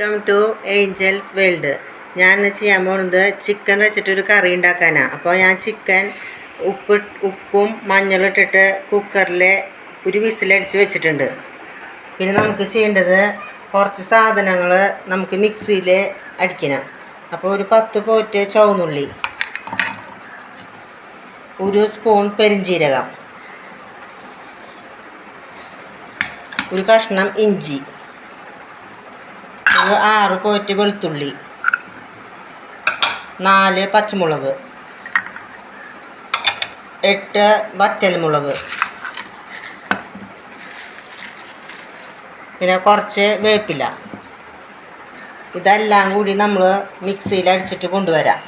Welcome to Angeles world ഞാൻ ചെയ്യാൻ പോകുന്നത് ചിക്കൻ വെച്ചിട്ടൊരു കറി ഉണ്ടാക്കാനാണ് അപ്പോൾ ഞാൻ ചിക്കൻ ഉപ്പ് ഉപ്പും മഞ്ഞളും ഇട്ടിട്ട് കുക്കറിൽ ഒരു വിസിലടിച്ച് വെച്ചിട്ടുണ്ട്. പിന്നെ നമുക്ക് ചെയ്യേണ്ടത് കുറച്ച് സാധനങ്ങൾ നമുക്ക് മിക്സിയിൽ അടിക്കണം. അപ്പോൾ ഒരു പത്ത് പോറ്റ് ചുവന്നുള്ളി ഒരു സ്പൂൺ പെരിഞ്ചീരകം ഒരു കഷ്ണം ഇഞ്ചി. ആറ് പോറ്റ് വെളുത്തുള്ളി. നാല് പച്ചമുളക്. എട്ട് വറ്റൽമുളക്. പിന്നെ കുറച്ച് വേപ്പില. ഇതെല്ലാം കൂടി നമ്മൾ മിക്സിയിൽ അടിച്ചിട്ട് കൊണ്ടുവരാം.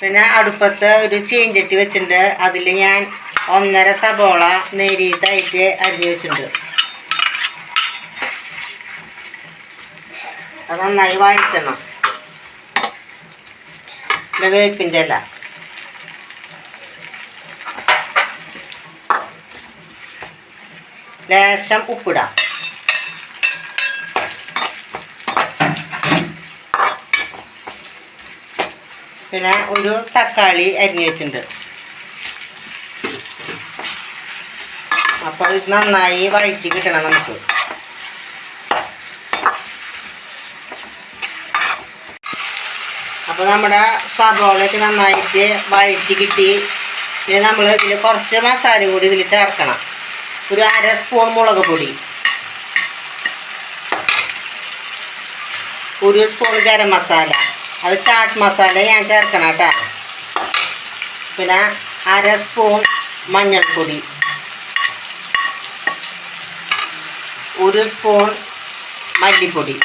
പിന്നെ അടുപ്പത്ത് ഒരു ചീഞ്ചട്ടി വെച്ചിട്ടുണ്ട്. അതിൽ ഞാൻ ഒന്നര സബോള നേരിയതായിട്ട് അരിഞ്ഞു വെച്ചിട്ടുണ്ട്. അത് നന്നായി വഴറ്റണം. പിന്നെ വേപ്പിന്റെ ഇല. ലേശം ഉപ്പിടാം. പിന്നെ ഒരു തക്കാളി അരിഞ്ഞ് വെച്ചിട്ടുണ്ട്. അപ്പോൾ ഇത് നന്നായി വഴറ്റി കിട്ടണം നമുക്ക്. അപ്പോൾ നമ്മുടെ സബോളയൊക്കെ നന്നായിട്ട് വഴറ്റി കിട്ടി. പിന്നെ നമ്മൾ ഇതിൽ കുറച്ച് മസാല കൂടി ഇതിൽ ചേർക്കണം. ഒരു അര സ്പൂൺ മുളക് പൊടി. ഒരു സ്പൂൺ ഗരം മസാല. അത് ചാട്ട് മസാല ഞാൻ ചേർക്കണം കേട്ടോ. പിന്നെ അര സ്പൂൺ മഞ്ഞൾപ്പൊടി. ഒരു സ്പൂൺ മല്ലിപ്പൊടി.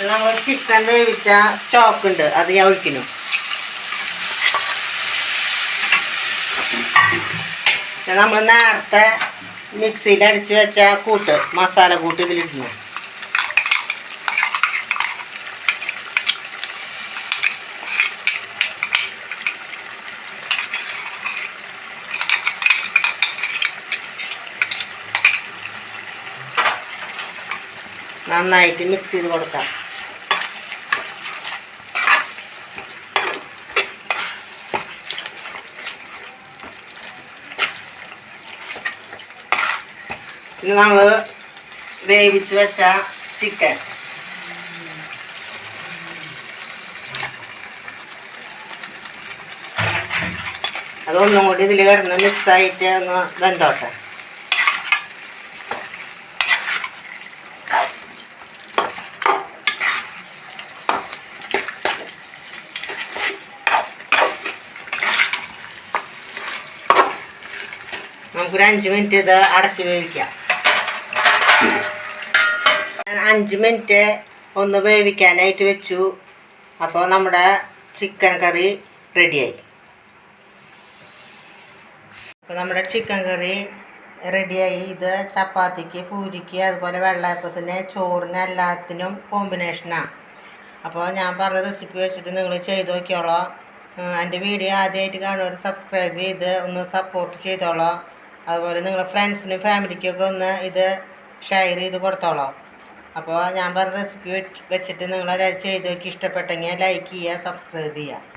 നമ്മൾ ചിക്കൻ വേവിച്ച സ്റ്റോക്ക് ഉണ്ട് അത് ഞാൻ ഒഴിക്കുന്നു. നമ്മൾ നേരത്തെ മിക്സിയിൽ അടിച്ച് വെച്ച കൂട്ട് മസാല കൂട്ട് ഇതിലിടുന്നു. നന്നായിട്ട് മിക്സ് ചെയ്ത് കൊടുക്കാം. നമ്മൾ വേവിച്ച് വെച്ച ചിക്കൻ അതൊന്നും കൂടി ഇതിൽ കിടന്ന് മിക്സായിട്ട് ഒന്ന് വെന്തോട്ടെ. നമുക്കൊരു അഞ്ച് മിനിറ്റ് ഇത് അടച്ച് വേവിക്കാം. അഞ്ച് മിനിറ്റ് ഒന്ന് വേവിക്കാനായിട്ട് വെച്ചു. അപ്പോൾ നമ്മുടെ ചിക്കൻ കറി റെഡിയായി അപ്പോൾ നമ്മുടെ ചിക്കൻ കറി റെഡിയായി ഇത് ചപ്പാത്തിക്ക് പൂരിക്ക് അതുപോലെ വെള്ളയപ്പത്തിന് ചോറിന് എല്ലാത്തിനും കോമ്പിനേഷനാണ് അപ്പോൾ ഞാൻ പറഞ്ഞ റെസിപ്പി വെച്ചിട്ട് നിങ്ങൾ ചെയ്ത് നോക്കിയോളോ. എന്റെ വീഡിയോ ആദ്യമായിട്ട് കാണുന്നവർ സബ്സ്ക്രൈബ് ചെയ്ത് ഒന്ന് സപ്പോർട്ട് ചെയ്തോളോ. അതുപോലെ നിങ്ങളുടെ ഫ്രണ്ട്സിനും ഫാമിലിക്കൊക്കെ ഒന്ന് ഇത് ഷെയർ ചെയ്ത് കൊടുത്തോളോ. അപ്പോൾ ഞാൻ പറഞ്ഞ റെസിപ്പി വെച്ചിട്ട് നിങ്ങളെല്ലാവരും ചെയ്ത് നോക്കി. ഇഷ്ടപ്പെട്ടെങ്കിൽ ലൈക്ക് ചെയ്യുക സബ്സ്ക്രൈബ് ചെയ്യുക.